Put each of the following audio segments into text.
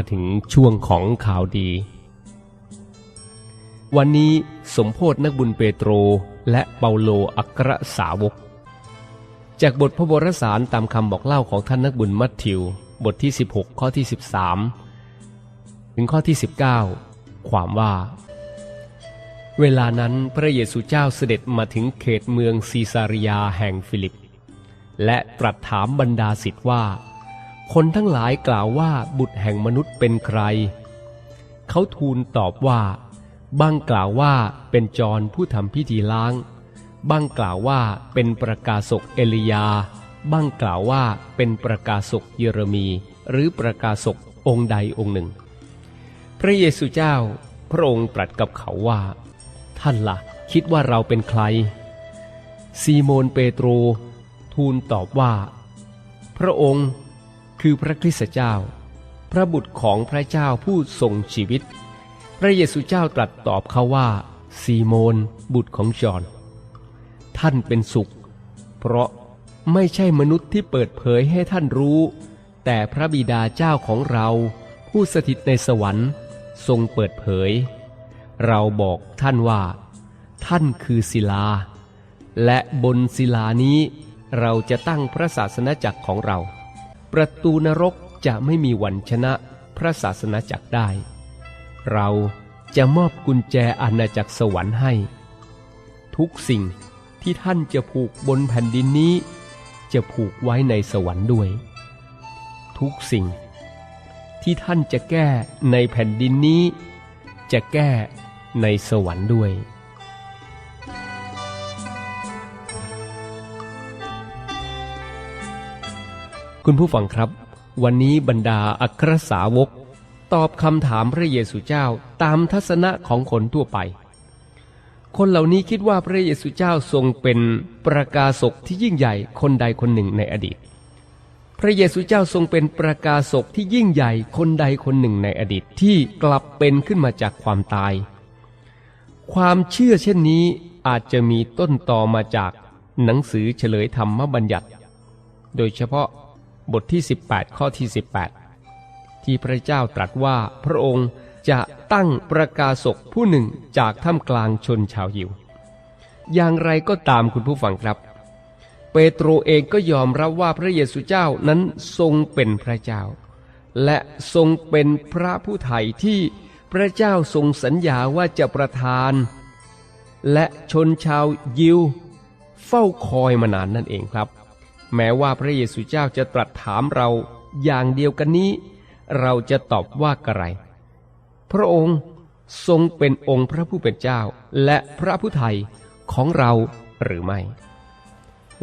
มาถึงช่วงของข่าวดี วันนี้สมโพธนักบุญเปโตรและเปาโลอัครสาวก จากบทพระวรสารตามคำบอกเล่าของท่านนักบุญมัทธิว บทที่ 16 ข้อที่ 13 ถึงข้อที่ 19 ความว่า เวลานั้นพระเยซูเจ้าเสด็จมาถึงเขตเมืองซีซาริยาแห่งฟิลิป และตรัสถามบรรดาสิทธิ์ว่า คนทั้งหลายกล่าวว่าบุตรแห่งมนุษย์เป็นใคร เขาทูลตอบว่า บางกล่าวว่าเป็นจรผู้ทำพิธีล้าง บางกล่าวว่าเป็นประกาศกเอลียา บางกล่าวว่าเป็นประกาศกเยเรมี หรือประกาศกองค์ใดองค์หนึ่ง พระเยซูเจ้าพระองค์ตรัสกับเขาว่า ท่านละ่ะ คิดว่าเราเป็นใคร ซีโมนเปโตร ทูลตอบว่า พระองค์ คือพระคริสต์เจ้า พระบุตรของพระเจ้าผู้ทรงชีวิต พระเยซูเจ้าตรัสตอบเขาว่า ซีโมน บุตรของจอห์นท่านเป็นสุข เพราะไม่ใช่มนุษย์ที่เปิดเผยให้ท่านรู้ แต่พระบิดาเจ้าของเรา ผู้สถิตในสวรรค์ ทรงเปิดเผย เราบอกท่านว่า ท่านคือศิลา และบนศิลานี้เราจะตั้งพระศาสนจักรของเรา ประตูนรกจะไม่มีวันชนะพระศาสนาจักรได้ เราจะมอบกุญแจอาณาจักรสวรรค์ให้ ทุกสิ่งที่ท่านจะผูกบนแผ่นดินนี้ จะผูกไว้ในสวรรค์ด้วย ทุกสิ่งที่ท่านจะแก้ในแผ่นดินนี้ จะแก้ในสวรรค์ด้วย คุณผู้ฟังครับ วันนี้บรรดาอัครสาวก ตอบคำถามพระเยซูเจ้าตามทัศนะของคนทั่วไป คนเหล่านี้คิดว่าพระเยซูเจ้าทรงเป็นประกาศกที่ยิ่งใหญ่คนใดคนหนึ่งในอดีต พระเยซูเจ้าทรงเป็นประกาศกที่ยิ่งใหญ่คนใดคนหนึ่งในอดีตที่กลับเป็นขึ้นมาจากความตาย ความเชื่อเช่นนี้อาจจะมีต้นตอมาจากหนังสือเฉลยธรรมบัญญัติ โดยเฉพาะ บทที่ 18 ข้อที่ 18 ที่พระเจ้าตรัสว่าพระองค์จะตั้งประกาศกผู้หนึ่งจากท่ามกลางชนชาวยิว อย่างไรก็ตามคุณผู้ฟังครับ เปโตรเองก็ยอมรับว่าพระเยซูเจ้านั้นทรงเป็นพระเจ้า และทรงเป็นพระผู้ไถ่ที่พระเจ้าทรงสัญญาว่าจะประทาน และชนชาวยิว เฝ้าคอยมานานนั่นเองครับ แม้ว่าพระเยซูเจ้าจะตรัสถามเราอย่างเดียวกันนี้ เราจะตอบว่ากระไร พระองค์ทรงเป็นองค์พระผู้เป็นเจ้าและพระผู้ไทยของเราหรือไม่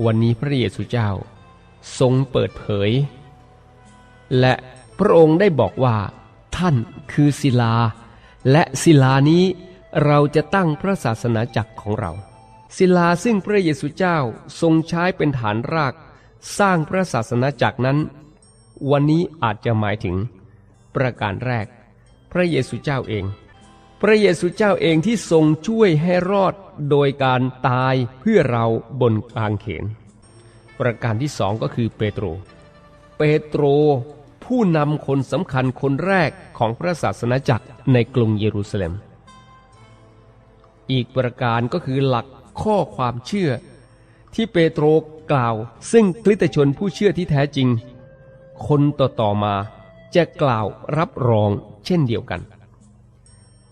วันนี้พระเยซูเจ้าทรงเปิดเผย และพระองค์ได้บอกว่า ท่านคือศิลา และศิลานี้เราจะตั้งพระศาสนาจักรของเรา ศิลาซึ่งพระเยซูเจ้าทรงใช้เป็นฐานราก สร้างพระศาสนาจักรนั้น วันนี้อาจจะหมายถึง ประการแรก พระเยซูเจ้าเอง พระเยซูเจ้าเองที่ทรงช่วยให้รอดโดยการตายเพื่อเราบนกางเขน ประการที่สองก็คือเปโตร เปโตรผู้นำคนสำคัญคนแรกของพระศาสนาจักรในกรุงเยรูซาเล็ม อีกประการก็คือหลักข้อความเชื่อ ที่เปโตรกล่าว ซึ่งคริสตชนผู้เชื่อที่แท้จริง คนต่อๆมาจะกล่าวรับรองเช่นเดียวกัน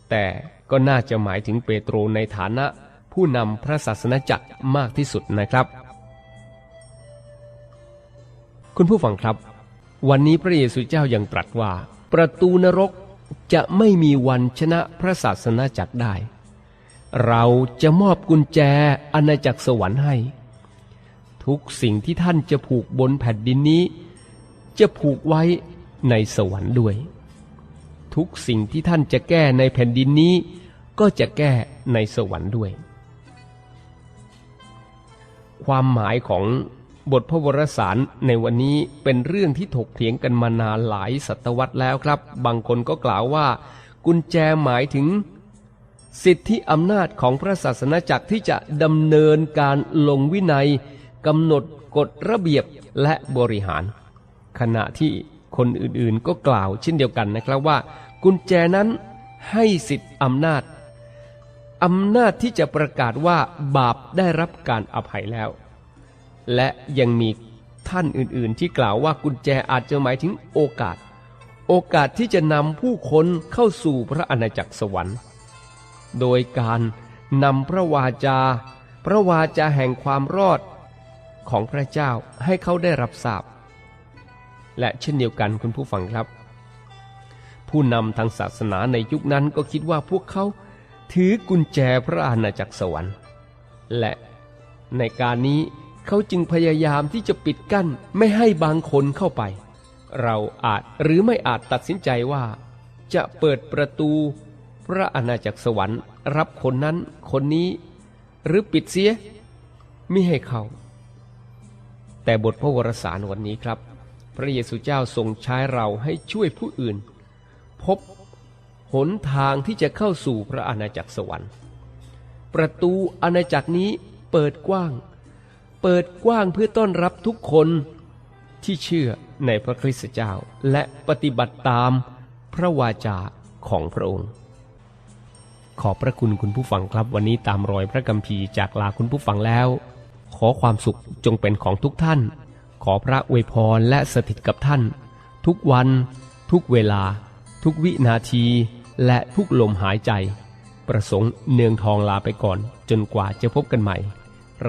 แต่ก็น่าจะหมายถึงเปโตรในฐานะผู้นำพระศาสนาจักรมากที่สุดนะครับ คุณผู้ฟังครับ วันนี้พระเยซูเจ้ายัางตรัสว่า ประตูนรกจะไม่มีวันชนะพระศาสนาจักรได้ เราจะมอบกุญแจอาณาจักรสวรรค์ให้ ทุกสิ่งที่ท่านจะผูกบนแผ่นดินนี้ จะผูกไว้ในสวรรค์ด้วย ทุกสิ่งที่ท่านจะแก้ในแผ่นดินนี้ ก็จะแก้ในสวรรค์ด้วย ความหมายของบทพระวรสารในวันนี้เป็นเรื่องที่ถกเถียงกันมานานหลายศตวรรษแล้วครับ บางคนก็กล่าวว่า กุญแจหมายถึง สิทธิอำนาจของพระศาสนาจักรที่จะดำเนินการลงวินัย กำหนดกฎระเบียบและบริหาร ขณะที่คนอื่นๆก็กล่าวเช่นเดียวกันนะครับว่า กุญแจนั้นให้สิทธิ์อำนาจอำนาจที่จะประกาศว่าบาปได้รับการอภัยแล้ว และยังมีท่านอื่นๆ ที่กล่าวว่ากุญแจอาจจะหมายถึงโอกาส โอกาสที่จะนำผู้คนเข้าสู่พระอาณาจักรสวรรค์ โดยการนำพระวาจา พระวาจาแห่งความรอด ของพระเจ้าให้เขาได้รับทราบ และเช่นเดียวกันคุณผู้ฟังครับ ผู้นำทางศาสนาในยุคนั้นก็คิดว่าพวกเขาถือกุญแจพระอาณาจักรสวรรค์ และในการนี้เขาจึงพยายามที่จะปิดกั้นไม่ให้บางคนเข้าไป เราอาจหรือไม่อาจตัดสินใจว่า จะเปิดประตูพระอาณาจักรสวรรค์ รับคนนั้นคนนี้ หรือปิดเสียมิให้เข้า แต่บทพระวรสารวันนี้ครับ พระเยซูเจ้าทรงใช้เราให้ช่วยผู้อื่น พบหนทางที่จะเข้าสู่พระอาณาจักรสวรรค์ ประตูอาณาจักรนี้เปิดกว้าง เปิดกว้างเพื่อต้อนรับทุกคนที่เชื่อในพระคริสต์เจ้าและปฏิบัติตามพระวาจาของพระองค์ขอบพระคุณคุณผู้ฟังครับวันนี้ตามรอยพระกัมภีร์จากลาคุณผู้ฟังแล้ว ขอความสุขจงเป็นของทุกท่าน ขอพระอวยพรและสถิตกับท่าน ทุกวัน ทุกเวลา ทุกวินาที และทุกลมหายใจ ประสงค์เนืองทองลาไปก่อน จนกว่าจะพบกันใหม่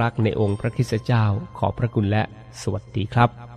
รักในองค์พระคริสตเจ้าขอพระคุณและสวัสดีครับ